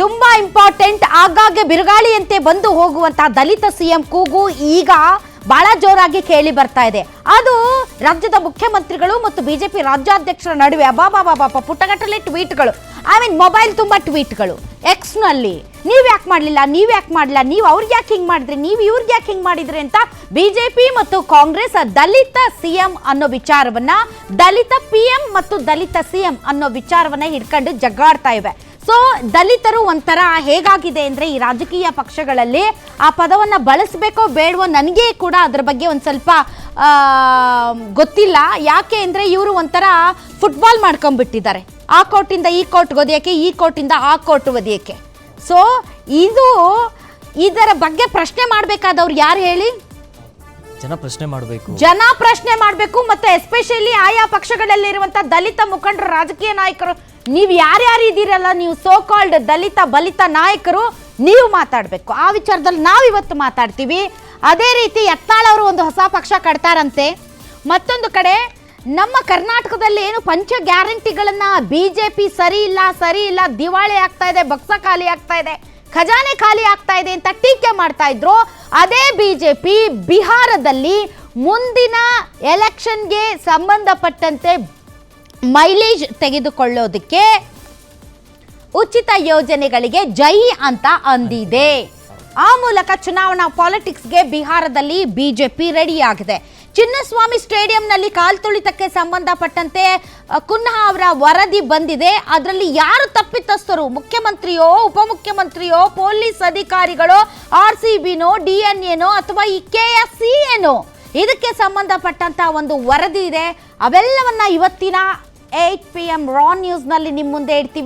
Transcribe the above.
ತುಂಬಾ ಇಂಪಾರ್ಟೆಂಟ್. ಆಗಾಗ್ಗೆ ಬಿರುಗಾಳಿಯಂತೆ ಬಂದು ಹೋಗುವಂತಹ ದಲಿತ ಸಿಎಂ ಕೂಗು ಈಗ ಬಹಳ ಜೋರಾಗಿ ಕೇಳಿ ಬರ್ತಾ ಇದೆ. ಅದು ರಾಜ್ಯದ ಮುಖ್ಯಮಂತ್ರಿಗಳು ಮತ್ತು ಬಿಜೆಪಿ ರಾಜ್ಯಾಧ್ಯಕ್ಷರ ನಡುವೆ ಅಬಾಬಾಬಾಬಾ ಪುಟ್ಟಗಟ್ಟಲೆ ಟ್ವೀಟ್ಗಳು. ಐ ಮೀನ್ ಮೊಬೈಲ್ ತುಂಬಾ ಟ್ವೀಟ್ಗಳು. ಎಕ್ಸ್ನಲ್ಲಿ ನೀವು ಯಾಕೆ ಮಾಡಲಿಲ್ಲ? ನೀವು ಯಾಕೆ ಮಾಡಲಿಲ್ಲ? ನೀವು ಅವ್ರಿಗೆ ಯಾಕೆ ಹಿಂಗ್ ಮಾಡಿದ್ರಿ? ನೀವು ಇವ್ರಿಗೆ ಯಾಕೆ ಹಿಂಗೆ ಮಾಡಿದ್ರಿ ಅಂತ ಬಿಜೆಪಿ ಮತ್ತು ಕಾಂಗ್ರೆಸ್ ದಲಿತ ಸಿಎಂ ಅನ್ನೋ ವಿಚಾರವನ್ನ ದಲಿತ ಪಿ ಎಂ ಮತ್ತು ದಲಿತ ಸಿಎಂ ಅನ್ನೋ ವಿಚಾರವನ್ನ ಹಿಡ್ಕೊಂಡು ಜಗ್ಗಾಡ್ತಾ ಇವೆ. ಸೊ ದಲಿತರು ಒಂಥರ ಹೇಗಾಗಿದೆ ಅಂದರೆ ಈ ರಾಜಕೀಯ ಪಕ್ಷಗಳಲ್ಲಿ ಆ ಪದವನ್ನ ಬಳಸಬೇಕೋ ಬೇಡವೋ ನನಗೆ ಕೂಡ ಅದ್ರ ಬಗ್ಗೆ ಒಂದು ಸ್ವಲ್ಪ ಗೊತ್ತಿಲ್ಲ. ಯಾಕೆ ಅಂದರೆ ಇವರು ಒಂಥರ ಫುಟ್ಬಾಲ್ ಮಾಡ್ಕೊಂಡ್ಬಿಟ್ಟಿದ್ದಾರೆ. ಆ ಕೋರ್ಟಿಂದ ಈ ಕೋರ್ಟ್ ಒದಿಯೋಕೆ ಈ ಕೋರ್ಟಿಂದ ಆ ಕೋರ್ಟ್ ಒದೆಯಕ್ಕೆ. ಸೊ ಇದು ಇದರ ಬಗ್ಗೆ ಪ್ರಶ್ನೆ ಮಾಡಬೇಕಾದವ್ರು ಯಾರು ಹೇಳಿ? ಜನ ಪ್ರಶ್ನೆ ಮಾಡಬೇಕು. ಜನ ಪ್ರಶ್ನೆ ಮಾಡಬೇಕು ಮತ್ತೆ ಎಸ್ಪೆಷಲಿ ಆಯಾ ಪಕ್ಷಗಳಲ್ಲಿ ಇರುವಂತ ದಲಿತ ಮುಖಂಡರು, ರಾಜಕೀಯ ನಾಯಕರು, ನೀವು ಯಾರ್ಯಾರು ಇದ್ದೀರಲ್ಲ, ನೀವು ಸೋ ಕಾಲ್ಡ್ ದಲಿತ, ಬಲಿತ ನಾಯಕರು, ನೀವು ಮಾತಾಡಬೇಕು. ಆ ವಿಚಾರದಲ್ಲಿ ನಾವು ಇವತ್ತು ಮಾತಾಡ್ತೀವಿ. ಅದೇ ರೀತಿ ಯತ್ನಾಳ್ ಅವರು ಒಂದು ಹೊಸ ಪಕ್ಷ ಕಟ್ತಾರಂತೆ. ಮತ್ತೊಂದು ಕಡೆ, ನಮ್ಮ ಕರ್ನಾಟಕದಲ್ಲಿ ಏನು ಪಂಚ ಗ್ಯಾರಂಟಿಗಳನ್ನ ಬಿಜೆಪಿ ಸರಿ ಇಲ್ಲ ಸರಿ ಇಲ್ಲ, ದಿವಾಳಿ ಆಗ್ತಾ ಇದೆ, ಬಕ್ಸ ಖಾಲಿ ಆಗ್ತಾ ಇದೆ, ಖಜಾನೆ ಖಾಲಿ ಆಗ್ತಾ ಇದೆ ಅಂತ ಟೀಕೆ ಮಾಡ್ತಾ ಇದ್ರು. ಅದೇ ಬಿಜೆಪಿ ಬಿಹಾರದಲ್ಲಿ ಮುಂದಿನ ಎಲೆಕ್ಷನ್ಗೆ ಸಂಬಂಧಪಟ್ಟಂತೆ ಮೈಲೇಜ್ ತೆಗೆದುಕೊಳ್ಳೋದಕ್ಕೆ ಉಚಿತ ಯೋಜನೆಗಳಿಗೆ ಜೈ ಅಂತ ಅಂದಿದೆ. ಆ ಮೂಲಕ ಚುನಾವಣಾ ಪಾಲಿಟಿಕ್ಸ್ಗೆ ಬಿಹಾರದಲ್ಲಿ ಬಿಜೆಪಿ ರೆಡಿಯಾಗಿದೆ. ಚಿನ್ನಸ್ವಾಮಿ ಸ್ಟೇಡಿಯಂನಲ್ಲಿ ಕಾಲ್ತುಳಿತಕ್ಕೆ ಸಂಬಂಧಪಟ್ಟಂತೆ ಕುನ್ಹಾ ಅವರ ವರದಿ ಬಂದಿದೆ. ಅದರಲ್ಲಿ ಯಾರು ತಪ್ಪಿತಸ್ಥರು? ಮುಖ್ಯಮಂತ್ರಿಯೋ, ಉಪಮುಖ್ಯಮಂತ್ರಿಯೋ, ಪೊಲೀಸ್ ಅಧಿಕಾರಿಗಳೋ, ಆರ್ ಸಿ ಬಿನೋ, ಡಿ ಎನ್ ಎನೋ ಅಥವಾ ಈ ಕೆ ಎಸ್ ಸಿ ಏನೋ ಇದಕ್ಕೆ ಸಂಬಂಧಪಟ್ಟಂತ ಒಂದು ವರದಿ ಇದೆ. ಅವೆಲ್ಲವನ್ನ ಇವತ್ತಿನ ಏಟ್ ಪಿ ಎಂ ರಾ ನ್ಯೂಸ್ನಲ್ಲಿ ನಿಮ್ಮ ಮುಂದೆ ಇಡ್ತೀವಿ.